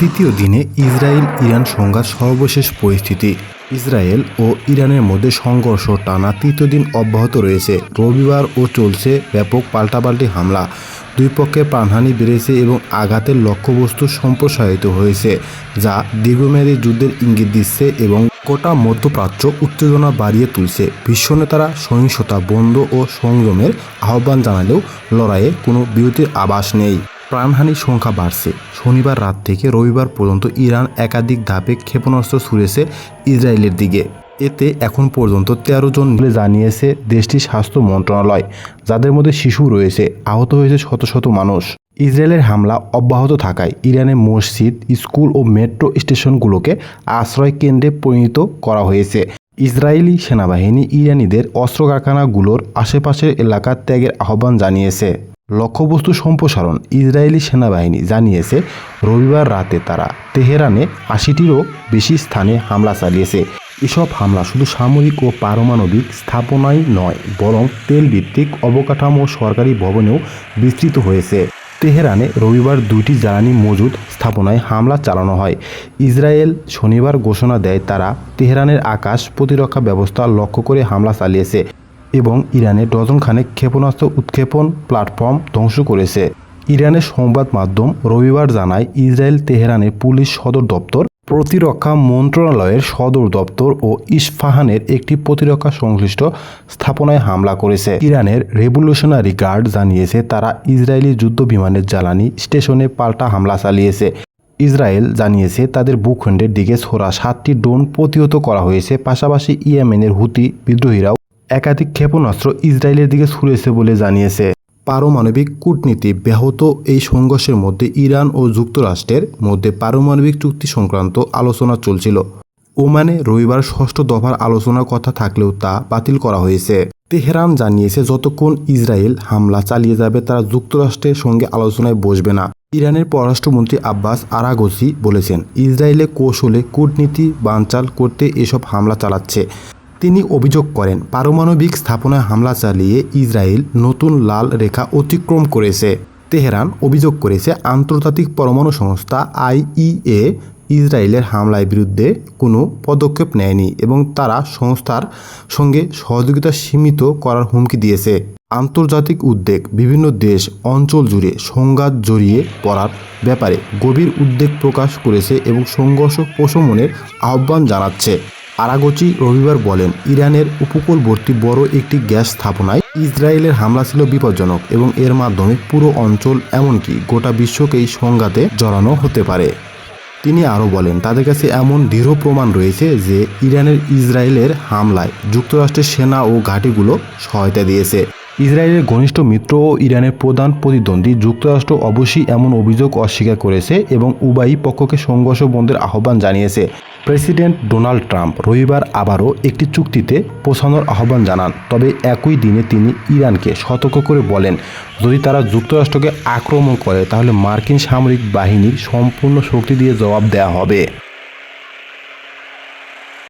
তৃতীয় দিনে Israel Iran সংঘাত সর্বশেষ পরিস্থিতি। ইসরায়েল ও ইরানের মধ্যে সংঘর্ষ টানা তৃতীয় দিন অব্যাহত রয়েছে। রবিবার ও চলছে ব্যাপক পাল্টাপাল্টি হামলা। দুই পক্ষের প্রাণহানি বেড়েছে এবং আঘাতের লক্ষ্যবস্তু সম্প্রসারিত হয়েছে, যা দীর্ঘমেয়াদী যুদ্ধের ইঙ্গিত দিচ্ছে এবং গোটা মধ্যপ্রাচ্য উত্তেজনা বাড়িয়ে তুলছে। বিশ্ব নেতারা সহিংসতা বন্ধ ও সংযমের আহ্বান জানালেও লড়াইয়ে কোনো বিরতির আভাস নেই। প্রাণহানির সংখ্যা বাড়ছে। শনিবার রাত থেকে রবিবার পর্যন্ত ইরান একাধিক ধাপে ক্ষেপণাস্ত্র ছুড়েছে ইসরায়েলের দিকে। এতে এখন পর্যন্ত তেরো জন বলে জানিয়েছে দেশটির স্বাস্থ্য মন্ত্রণালয়, যাদের মধ্যে শিশু রয়েছে, আহত হয়েছে শত শত মানুষ। ইসরায়েলের হামলা অব্যাহত থাকায় ইরানের মসজিদ, স্কুল ও মেট্রো স্টেশনগুলোকে আশ্রয় কেন্দ্রে পরিণত করা হয়েছে। ইসরায়েলি সেনাবাহিনী ইরানিদের অস্ত্র কারখানাগুলোর আশেপাশের এলাকা ত্যাগের আহ্বান জানিয়েছে। লক্ষ্যবস্তু সম্প্রসারণ, ইসরায়েলি সেনাবাহিনী জানিয়েছে, রবিবার রাতে তারা তেহরানে আশিটিরও বেশি স্থানে হামলা চালিয়েছে। এসব হামলা শুধু সামরিক ও পারমাণবিক স্থাপনায় নয়, বরং তেলভিত্তিক অবকাঠামো সরকারি ভবনেও বিস্তৃত হয়েছে। তেহরানে রবিবার দুইটি জ্বালানি মজুদ স্থাপনায় হামলা চালানো হয়। ইসরায়েল শনিবার ঘোষণা দেয়, তারা তেহরানের আকাশ প্রতিরক্ষা ব্যবস্থা লক্ষ্য করে হামলা চালিয়েছে। এবং ইরানে ডজনখানেক ক্ষেপণাস্ত্র উৎক্ষেপণ প্ল্যাটফর্ম ধ্বংস করেছে। ইরানের সংবাদ মাধ্যম রবিবার জানায়, ইসরায়েল তেহরানের পুলিশ সদর দপ্তর, প্রতিরক্ষা মন্ত্রণালয়ের সদর দপ্তর ও ইস্পাহানের একটি প্রতিরক্ষা সংশ্লিষ্ট স্থাপনায় হামলা করেছে। ইরানের রেভলিউশনারি গার্ড জানিয়েছে, তারা ইসরায়েলি যুদ্ধ বিমানের জ্বালানি স্টেশনে পাল্টা হামলা চালিয়েছে। ইসরায়েল জানিয়েছে, তাদের ভূখণ্ডের দিকে ছোড়া সাতটি ড্রোন প্রতিহত করা হয়েছে। পাশাপাশি ইয়েমেনের হুতি বিদ্রোহীরাও একাধিক ক্ষেপণাস্ত্র ইসরায়েলের দিকে ছুড়েছে বলে জানিয়েছে। পারমাণবিক কূটনীতি ব্যাহত এই সংঘর্ষের মধ্যে ইরান ও যুক্তরাষ্ট্রের মধ্যে পারমাণবিক চুক্তি সংক্রান্ত আলোচনা চলছিল। ওমানে রবিবার ষষ্ঠ দফার আলোচনার কথা থাকলেও তা বাতিল করা হয়েছে। তেহরান জানিয়েছে, যতক্ষণ ইসরায়েল হামলা চালিয়ে যাবে, তারা যুক্তরাষ্ট্রের সঙ্গে আলোচনায় বসবে না। ইরানের পররাষ্ট্রমন্ত্রী আব্বাস আরাগসি বলেছেন ইসরায়েলে কৌশলে কূটনীতি বানচাল করতে এসব হামলা চালাচ্ছে। তিনি অভিযোগ করেন, পারমাণবিক স্থাপনায় হামলা চালিয়ে ইসরায়েল নতুন লাল রেখা অতিক্রম করেছে। তেহরান অভিযোগ করেছে, আন্তর্জাতিক পরমাণু সংস্থা আইইএ ইসরায়েলের হামলার বিরুদ্ধে কোনো পদক্ষেপ নেয়নি এবং তারা সংস্থার সঙ্গে সহযোগিতা সীমিত করার হুমকি দিয়েছে। আন্তর্জাতিক উদ্বেগ, বিভিন্ন দেশ, অঞ্চল জুড়ে সংঘাত জড়িয়ে পড়ার ব্যাপারে গভীর উদ্বেগ প্রকাশ করেছে এবং সংঘর্ষ প্রশমনের আহ্বান জানাচ্ছে। আরাগচি রবিবার বলেন, ইরানের উপকূলবর্তী বড় একটি গ্যাস স্থাপনায় ইসরায়েলের হামলা ছিল বিপজ্জনক এবং এর মাধ্যমে পুরো অঞ্চল এমনকি গোটা বিশ্বকেই সংঘাতে জড়ানো হতে পারে। তিনি আরও বলেন, তাদের কাছে এমন দৃঢ় প্রমাণ রয়েছে যে ইরানের ইসরায়েলের হামলায় যুক্তরাষ্ট্রের সেনা ও ঘাঁটিগুলো সহায়তা দিয়েছে। ইসরায়েলের ঘনিষ্ঠ মিত্র ও ইরানের প্রধান প্রতিদ্বন্দ্বী যুক্তরাষ্ট্র অবশ্যই এমন অভিযোগ অস্বীকার করেছে এবং উভয়ই পক্ষকে সংঘর্ষ বন্ধের আহ্বান জানিয়েছে। প্রেসিডেন্ট ডোনাল্ড ট্রাম্প রবিবার আবারও একটি চুক্তিতে পৌঁছানোর আহ্বান জানান, তবে একই দিনে তিনি ইরানকে সতর্ক করে বলেন, যদি তারা যুক্তরাষ্ট্রকে আক্রমণ করে, তাহলে মার্কিন সামরিক বাহিনীর সম্পূর্ণ শক্তি দিয়ে জবাব দেওয়া হবে।